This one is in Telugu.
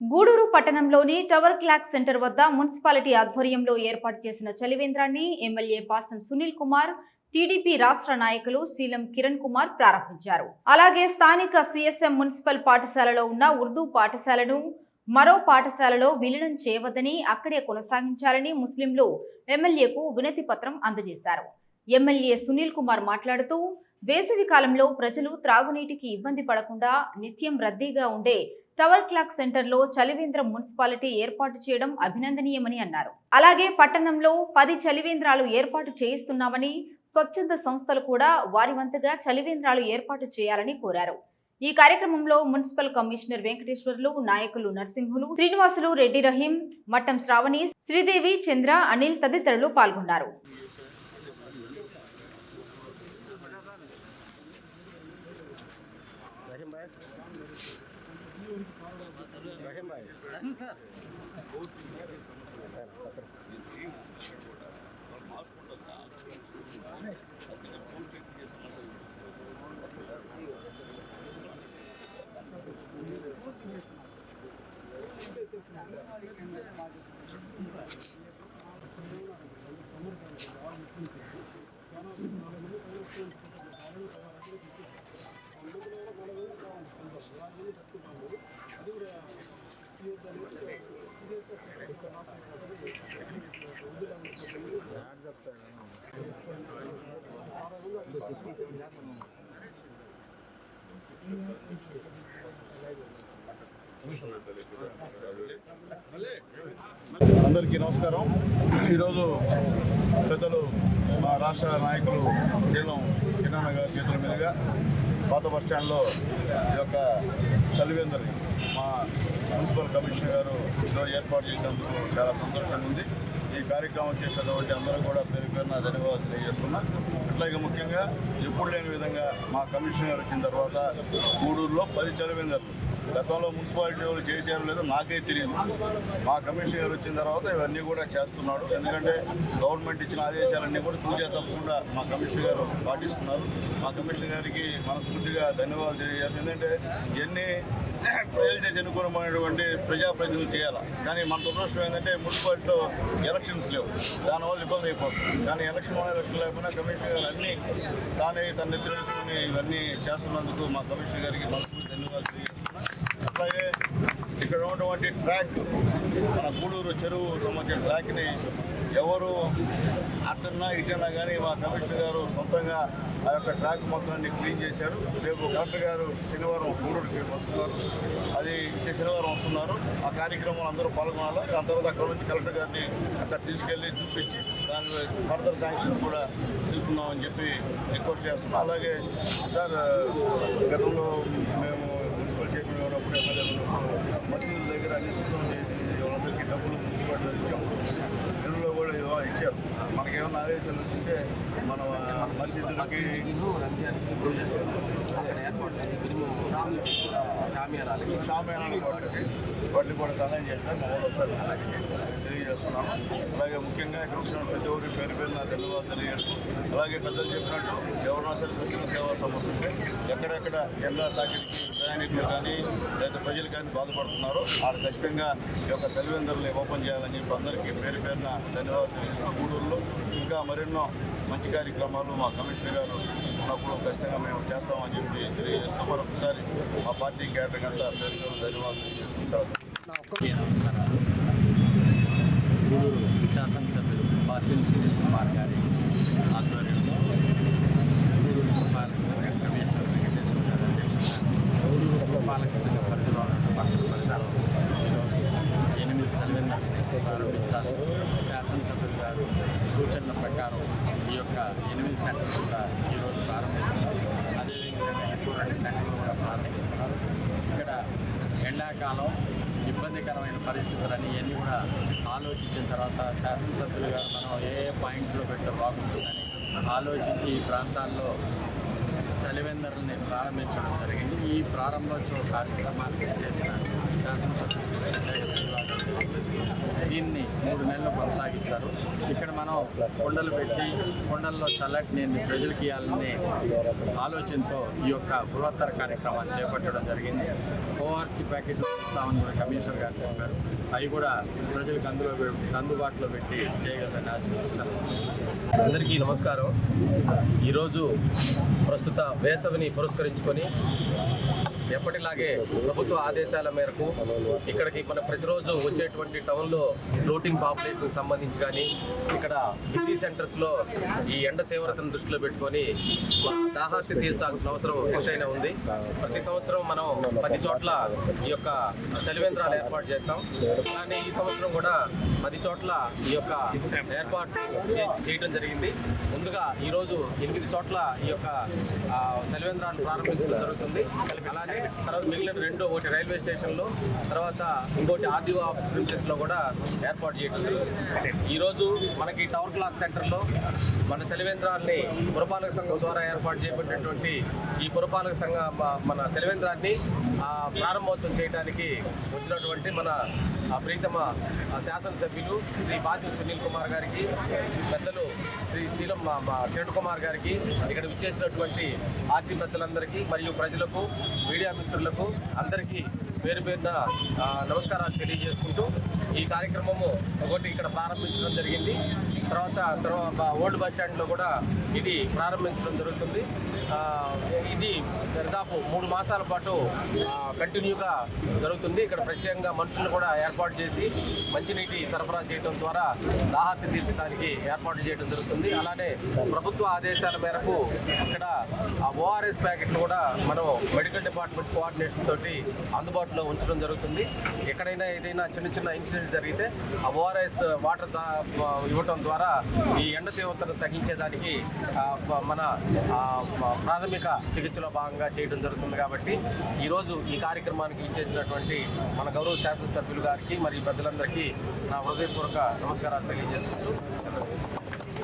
గూడూరు పట్టణంలోని టవర్ క్లాక్ సెంటర్ వద్ద మున్సిపాలిటీ ఆధ్వర్యంలో ఏర్పాటు చేసిన చలివేంద్రాన్ని ఎమ్మెల్యే పాసం సునీల్ కుమార్ టీడీపీ రాష్ట్ర నాయకులు శీలం కిరణ్ కుమార్ ప్రారంభించారు. అలాగే స్థానిక సిఎస్ఎం మున్సిపల్ పాఠశాలలో ఉన్న ఉర్దూ పాఠశాలను మరో పాఠశాలలో విలీనం చేయవద్దని అక్కడే కొనసాగించాలని ముస్లింలు ఎమ్మెల్యేకు వినతి పత్రం అందజేశారు. ఎమ్మెల్యే సునీల్ కుమార్ మాట్లాడుతూ వేసవి కాలంలో ప్రజలు త్రాగునీటికి ఇబ్బంది పడకుండా నిత్యం రద్దీగా ఉండే టవర్ క్లాక్ సెంటర్లో చలివేంద్రం మున్సిపాలిటీ ఏర్పాటు చేయడం అభినందనీయమని అన్నారు. అలాగే పట్టణంలో పది చలివేంద్రాలు ఏర్పాటు చేయిస్తున్నామని స్వచ్ఛంద సంస్థలు కూడా వారి వంతుగా చలివేంద్రాలు ఏర్పాటు చేయాలని కోరారు. ఈ కార్యక్రమంలో మున్సిపల్ కమిషనర్ వెంకటేశ్వర్లు నాయకులు నరసింహులు శ్రీనివాసులు రెడ్డి రహీం మట్టం శ్రావణి శ్రీదేవి చంద్ర అనిల్ తదితరులు పాల్గొన్నారు. రహీం భాయ్ రహీం సార్ సమర్థ అందరికీ నమస్కారం. ఈరోజు పెద్దలు మా రాష్ట్ర నాయకులు చీలం చిన్న గారి చేతుల మీదుగా పాత బస్ స్టాండ్లో ఈ యొక్క చలివేందరి మా మున్సిపల్ కమిషనర్ గారు ఈరోజు ఏర్పాటు చేసినందుకు చాలా సంతోషంగా ఉంది. ఈ కార్యక్రమం చేసినటువంటి అందరూ కూడా పేరు పేరున ధన్యవాదాలు తెలియజేస్తున్నా. అట్లాగే ముఖ్యంగా ఎప్పుడు లేని విధంగా మా కమిషనర్ వచ్చిన తర్వాత గూడూరులో పది చలివేందర్లు గతంలో మున్సిపాలిటీ వాళ్ళు చేశారు లేదో నాకే తెలియదు. మా కమిషనర్ గారు వచ్చిన తర్వాత ఇవన్నీ కూడా చేస్తున్నాడు. ఎందుకంటే గవర్నమెంట్ ఇచ్చిన ఆదేశాలన్నీ కూడా తూచే తప్పకుండా మా కమిషనర్ గారు పాటిస్తున్నారు. మా కమిషనర్ గారికి మనస్ఫూర్తిగా ధన్యవాదాలు తెలియజేస్తాను ఎందుకంటే ఎన్ని ప్రజలతో ఎన్నుకోనమైనటువంటి ప్రజాప్రతినిధులు చేయాలి? కానీ మన దురదృష్టం ఏంటంటే మున్సిపాలిటీలో ఎలక్షన్స్ లేవు. దానివల్ల ఇబ్బంది అయిపోతుంది. కానీ ఎలక్షన్ ఎలక్షన్ లేకుండా కమిషనర్ గారు అన్నీ తానే తన నెత్తిరించుకుని ఇవన్నీ చేస్తున్నందుకు మా కమిషనర్ గారికి మనస్ఫూర్తి ధన్యవాదాలు తెలియజేస్తాను అట్లాగే ఇక్కడ ఉన్నటువంటి ట్రాక్ మన గూడూరు చెరువు సంబంధించిన ట్రాక్ని ఎవరు అటన్నా ఇటన్నా కానీ మా కమిషనర్ గారు సొంతంగా ఆ యొక్క ట్రాక్ మొత్తాన్ని క్లీన్ చేశారు. రేపు కలెక్టర్ గారు శనివారం గూడూరుకి వస్తున్నారు. అది ఇచ్చే శనివారం వస్తున్నారు. ఆ కార్యక్రమంలో అందరూ పాల్గొనాలి? దాని తర్వాత అక్కడ నుంచి కలెక్టర్ గారిని అక్కడ తీసుకెళ్ళి చూపించి దాని ఫర్దర్ శాంక్షన్స్ కూడా తీసుకుందామని చెప్పి రిక్వెస్ట్ చేస్తున్నాం. అలాగే సార్ గతంలో మేము ఉన్నప్పుడు ఎమ్మెల్యే ఉన్నప్పుడు మసీదుల దగ్గర అన్ని శుభ్రం చేసి వాళ్ళందరికీ డబ్బులు మున్సిపాలిటీ ఇచ్చాము తెలుగులో కూడా ఇవో ఇచ్చారు మనకేమన్నా ఆదేశాలు వచ్చింటే మన మసీదులకి షామయానాలు వాటికి వాటిని కూడా సహాయం చేస్తారు మా వాళ్ళు ఒకసారి తెలియజేస్తున్నాను అలాగే ముఖ్యంగా ఇక్కడ వచ్చిన ప్రతి ఒక్కరి పేరు పేరు నా ధన్యవాదాలు తెలియజేస్తూ అలాగే పెద్దలు చెప్పినట్టు ఎవరైనా సరే స్వచ్ఛంద సేవా సంస్థ ఉంటే ఎక్కడెక్కడ ఎండ తాకిడికి ప్రయాణికులు కానీ లేదా ప్రజలు కానీ బాధపడుతున్నారో వాళ్ళు ఖచ్చితంగా ఈ యొక్క సెలవేందర్ని ఓపెన్ చేయాలని చెప్పి అందరికీ పేరు పేరున ధన్యవాదాలు తెలియజేస్తూ గూడూరులో ఇంకా మరెన్నో మంచి కార్యక్రమాలు మా కమిషనర్ గారు ఉన్నప్పుడు ఖచ్చితంగా మేము చేస్తామని చెప్పి తెలియజేస్తాం మరొకసారి మా పార్టీ క్యాడర్ అంతా పేరు ధన్యవాదాలు తెలియజేస్తాం శాసనసభ్యులు బాసిల్ సునీల్ కుమార్ గారి ఆధ్వర్యంలో పాలక సంఘ కమిషనర్ వెంకటేశ్వర గారి సంఘ పరిధిలో ఉన్న పట్టణ పరిసరాల్లో ఎనిమిది చదివిందని ప్రారంభించాలి శాసనసభ్యులు గారు సూచనల ప్రకారం ఈ యొక్క ఎనిమిది సెంటర్ కూడా ఈరోజు ప్రారంభిస్తున్నారు అదేవిధంగా ఇంకో రెండు సెంటర్లు కూడా ప్రారంభిస్తున్నారు ఇక్కడ ఎండాకాలం ఇబ్బందికరమైన పరిస్థితులని ఇవన్నీ కూడా ఆలోచించిన తర్వాత శాసనసభ్యులుగా మనం ఏ పాయింట్లో పెడితే బాగుంటుందని ఆలోచించి ఈ ప్రాంతాల్లో చలివెందర్లని ప్రారంభించడం జరిగింది. ఈ ప్రారంభోత్సవ కార్యక్రమాన్ని చేసిన శాసనసభ్యులు దీన్ని మూడు నెలలు కొనసాగిస్తారు. ఇక్కడ మనం కొండలు పెట్టి కొండల్లో చల్లటి ప్రజలకి ప్రజలకు ఇవ్వాలనే ఆలోచనతో ఈ యొక్క బృహత్తర కార్యక్రమాన్ని చేపట్టడం జరిగింది. ఓఆర్సీ ప్యాకెట్లు ఇస్తామని కూడా కమిషనర్ గారు చెప్పారు. అవి కూడా ప్రజలకు అందులో అందుబాటులో పెట్టి చేయగలని ఆశిస్తారు అందరికీ నమస్కారం. ఈరోజు ప్రస్తుత వేసవిని పురస్కరించుకొని ఎప్పటిలాగే ప్రభుత్వ ఆదేశాల మేరకు ఇక్కడికి మన ప్రతిరోజు వచ్చేటువంటి టౌన్లో ఫ్లోటింగ్ పాపులేషన్కి సంబంధించి కానీ ఇక్కడ బిజీ సెంటర్స్లో ఈ ఎండ తీవ్రతను దృష్టిలో పెట్టుకొని దాహాతి దాహార్తి తీర్చాల్సిన అవసరం ఎంతైనా ఉంది. ప్రతి సంవత్సరం మనం పది చోట్ల ఈ యొక్క చలివేంద్రాలు ఏర్పాటు చేస్తాం. కానీ ఈ సంవత్సరం కూడా పది చోట్ల ఈ యొక్క ఏర్పాటు చేసి చేయడం జరిగింది. ముందుగా ఈరోజు ఎనిమిది చోట్ల ఈ యొక్క చలివేంద్రాన్ని ప్రారంభించడం జరుగుతుంది. అలానే తర్వాత మిగిలిన రెండు ఒకటి రైల్వే స్టేషన్లో తర్వాత ఇంకోటి ఆర్డీఓ ఆఫీస్ ప్రిన్సెస్లో కూడా ఏర్పాటు చేయడం జరుగుతుంది ఈరోజు మనకి టవర్ క్లాక్ సెంటర్లో మన చలివేంద్రాన్ని పురపాలక సంఘం ద్వారా ఏర్పాటు చేయబడినటువంటి ఈ పురపాలక సంఘ మన చలివేంద్రాన్ని ప్రారంభోత్సవం చేయడానికి వచ్చినటువంటి మన ప్రీతమ శాసనసభ్యులు శ్రీ బాసి సునీల్ కుమార్ గారికి పెద్దలు శ్రీ శీలం మా- కిరణ్ కుమార్ గారికి ఇక్కడ విచ్చేసినటువంటి పార్టీ పెద్దలందరికీ మరియు ప్రజలకు మీడియా మిత్రులకు అందరికీ పేరు పేరున నమస్కారాలు తెలియజేసుకుంటూ ఈ కార్యక్రమము ఒకటి ఇక్కడ ప్రారంభించడం జరిగింది. తర్వాత తర్వాత ఓల్డ్ బస్ స్టాండ్లో కూడా ఇది ప్రారంభించడం జరుగుతుంది. ఇది దాదాపు మూడు మాసాల పాటు కంటిన్యూగా జరుగుతుంది. ఇక్కడ ప్రత్యేకంగా మనుషులు కూడా ఏర్పాటు చేసి మంచినీటి సరఫరా చేయడం ద్వారా దాహార్తి తీర్చడానికి ఏర్పాటు చేయడం జరుగుతుంది. అలానే ప్రభుత్వ ఆదేశాల మేరకు ఇక్కడ ఓఆర్ఎస్ ప్యాకెట్లు కూడా మనం మెడికల్ డిపార్ట్మెంట్ కోఆర్డినేషన్ తోటి అందుబాటులో ఉంచడం జరుగుతుంది. ఎక్కడైనా ఏదైనా చిన్న చిన్న ఇన్సిడెంట్ జరిగితే ఆ ఓఆర్ఎస్ వాటర్ ఇవ్వటం ద్వారా ఈ ఎండ తీవ్రతను తగ్గించేదానికి మన ప్రాథమిక చికిత్సలో భాగంగా చేయడం జరుగుతుంది కాబట్టి ఈరోజు ఈ కార్యక్రమానికి ఇచ్చేసినటువంటి మన గౌరవ శాసనసభ్యులు గారికి మరియు పెద్దలందరికీ నా హృదయపూర్వక నమస్కారాలు తెలియజేసుకుంటూ